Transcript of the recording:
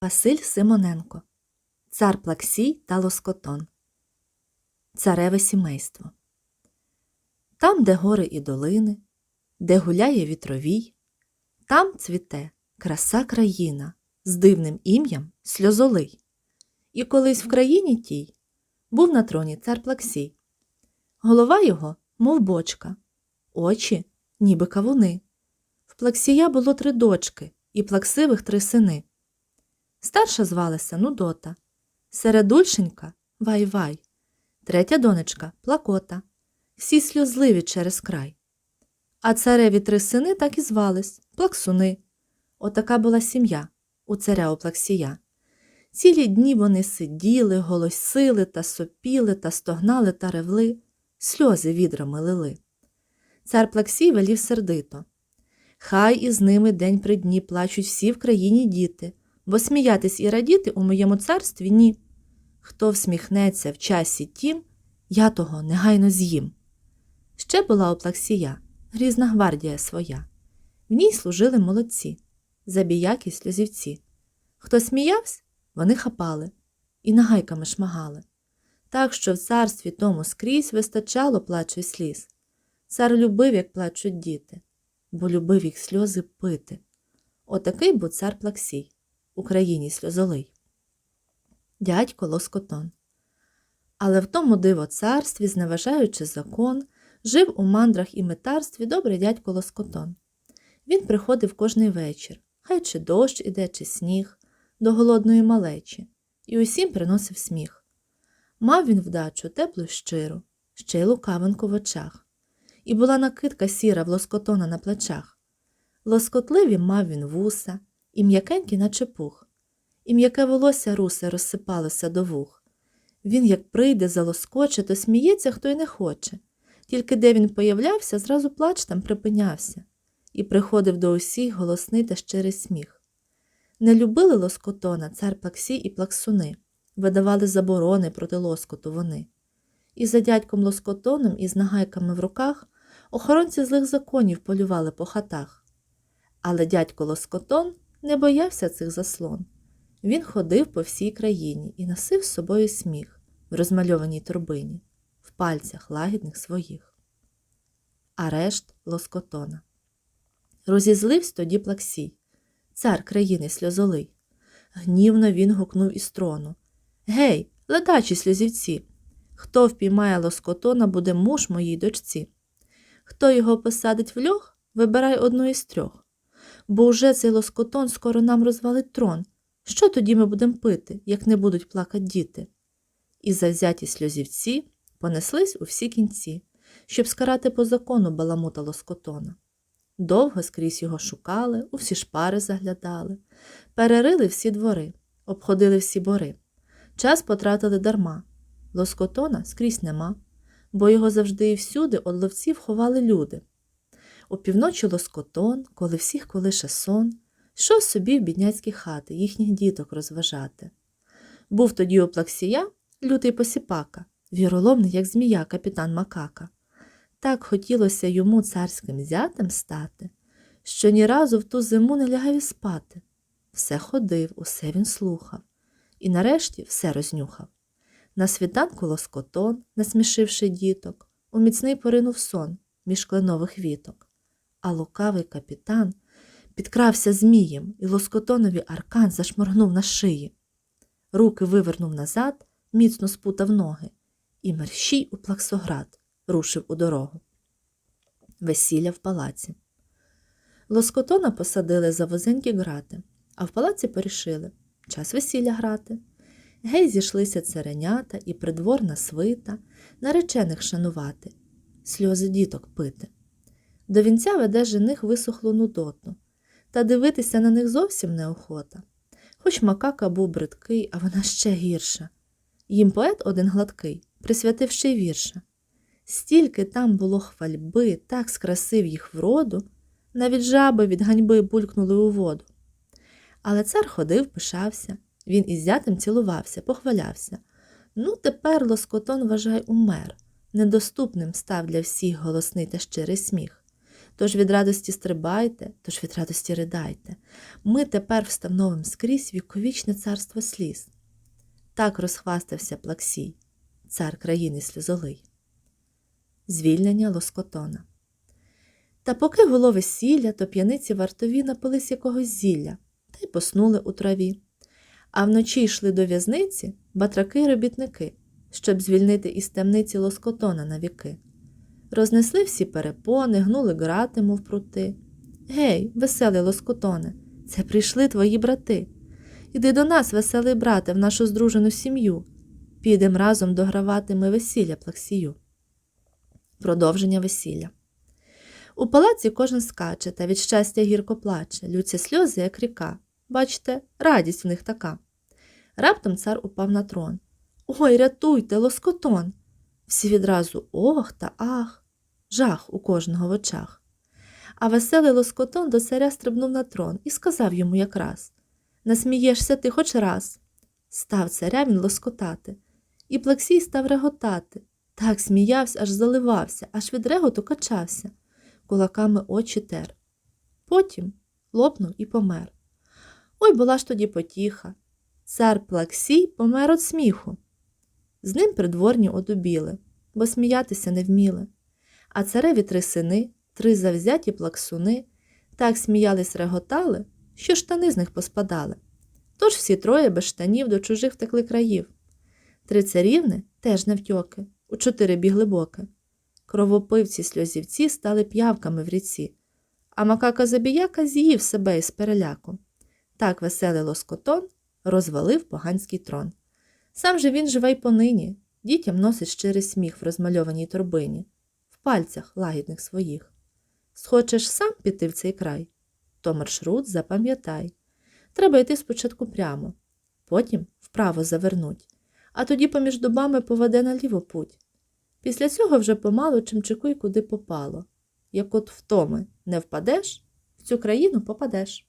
Василь Симоненко Цар Плаксій та Лоскотон Цареве сімейство Там, де гори і долини, де гуляє вітровій, там цвіте краса країна з дивним ім'ям Сльозолий. І колись в країні тій був на троні цар Плаксій. Голова його, мов бочка, очі, ніби кавуни. В Плаксія було три дочки і плаксивих три сини. Старша звалася Нудота, середульшенька Вай-Вай, третя донечка Плакота, всі сльозливі через край. А цареві три сини так і звались Плаксуни. Отака була сім'я у царя Оплаксія. Цілі дні вони сиділи, голосили та сопіли та стогнали та ревли, сльози відрами лили. Цар Плаксій велів сердито. Хай із ними день при дні плачуть всі в країні діти, бо сміятись і радіти у моєму царстві ні. Хто всміхнеться в часі тім, я того негайно з'їм. Ще була у Плаксія грізна гвардія своя. В ній служили молодці, забіяки сльозівці. Хто сміявся, вони хапали і нагайками шмагали. Так що в царстві тому скрізь вистачало плачу й сліз. Цар любив, як плачуть діти, бо любив їх сльози пити. Отакий був цар Плаксій, Україні сльозолий. Дядько Лоскотон. Але в тому диво царстві, зневажаючи закон, жив у мандрах і метарстві добрий дядько Лоскотон. Він приходив кожний вечір, хай чи дощ іде, чи сніг, до голодної малечі, і усім приносив сміх. Мав він вдачу теплу й щиру, ще й лукавинку в очах, і була накидка сіра в лоскотона на плечах. Лоскотливі мав він вуса, і м'якенький, наче пух, і м'яке волосся русе розсипалося до вух. Він, як прийде, залоскоче, то сміється, хто й не хоче. Тільки де він появлявся, зразу плач там припинявся, і приходив до усіх голосний та щирий сміх. Не любили лоскотона цар Плаксій і плаксуни, видавали заборони проти лоскоту вони. І за дядьком лоскотоном із нагайками в руках охоронці злих законів полювали по хатах. Але дядько лоскотон не боявся цих заслон. Він ходив по всій країні і носив з собою сміх в розмальованій торбині, в пальцях лагідних своїх. Арешт лоскотона. Розізливсь тоді Плаксій, цар країни сльозолий. Гнівно він гукнув із трону. Гей, ледачі сльозівці! Хто впіймає лоскотона, буде муж моїй дочці. Хто його посадить в льох, вибирай одну із трьох. Бо уже цей лоскотон скоро нам розвалить трон. Що тоді ми будемо пити, як не будуть плакати діти? І завзяті сльозівці понеслись у всі кінці, щоб скарати по закону баламута лоскотона. Довго скрізь його шукали, у всі шпари заглядали, перерили всі двори, обходили всі бори. Час потратили дарма. Лоскотона скрізь нема, бо його завжди і всюди од ловців ховали люди. Опівночі лоскотон, коли всіх колише сон, йшов собі в бідняцькі хати їхніх діток розважати. Був тоді у плаксія лютий посіпака, віроломний, як змія, капітан Макака. Так хотілося йому царським зятем стати, що ні разу в ту зиму не лягав і спати. Все ходив, усе він слухав, і нарешті все рознюхав. На світанку лоскотон, насмішивши діток, у міцний поринув сон між кленових віток. А лукавий капітан підкрався змієм, і лоскотонові аркан зашморгнув на шиї. Руки вивернув назад, міцно спутав ноги, і мерщій у плаксоград рушив у дорогу. Весілля в палаці. Лоскотона посадили за возенькі грати, а в палаці порішили час весілля грати. Гей, зійшлися царенята і придворна свита, наречених шанувати, сльози діток пити. До вінця веде жених висохлу нудоту, та дивитися на них зовсім неохота. Хоч макака був бридкий, а вона ще гірша. Їм поет один гладкий, присвятив ще й вірша. Стільки там було хвальби, так скрасив їх вроду, навіть жаби від ганьби булькнули у воду. Але цар ходив, пишався, він із зятем цілувався, похвалявся. Ну, тепер лоскотон, вважай, умер, недоступним став для всіх голосний та щирий сміх. Тож від радості стрибайте, тож від радості ридайте. Ми тепер встановим скрізь віковічне царство сліз. Так розхвастався Плаксій, цар країни сльозолий. Звільнення лоскотона. Та поки було весілля, то п'яниці вартові напились якогось зілля та й поснули у траві. А вночі йшли до в'язниці батраки й робітники, щоб звільнити із темниці лоскотона на віки. Рознесли всі перепони, гнули грати, мов прути. Гей, веселий лоскотоне, це прийшли твої брати. Іди до нас, веселий брате, в нашу здружену сім'ю. Підем разом догравати ми весілля плаксію. Продовження весілля. У палаці кожен скаче та від щастя гірко плаче, лються сльози, як ріка. Бачите, радість в них така. Раптом цар упав на трон. Ой, рятуйте, лоскотон. Всі відразу ох та ах, жах у кожного в очах. А веселий лоскотон до царя стрибнув на трон і сказав йому якраз Насмієшся ти хоч раз. Став царя він лоскотати, і Плаксій став реготати. Так сміявся, аж заливався, аж від реготу качався, кулаками очі тер. Потім лопнув і помер. Ой була ж тоді потіха. Цар Плаксій помер від сміху. З ним придворні одубіли, бо сміятися не вміли. А цареві три сини, три завзяті плаксуни, так сміялись реготали, що штани з них поспадали. Тож всі троє без штанів до чужих втекли країв. Три царівни теж не втьоки, у чотири бігли боки. Кровопивці сльозівці стали п'явками в ріці, а макака забіяка з'їв себе із переляку. Так веселий лоскотон розвалив поганський трон. Сам же він живе й понині, дітям носить щирий сміх в розмальованій торбині, пальцях лагідних своїх. Схочеш сам піти в цей край, то маршрут запам'ятай. Треба йти спочатку прямо, потім вправо завернуть, а тоді поміж дубами поведе наліво путь. Після цього вже помалу чимчикуй куди попало. Як от втоми не впадеш, в цю країну попадеш.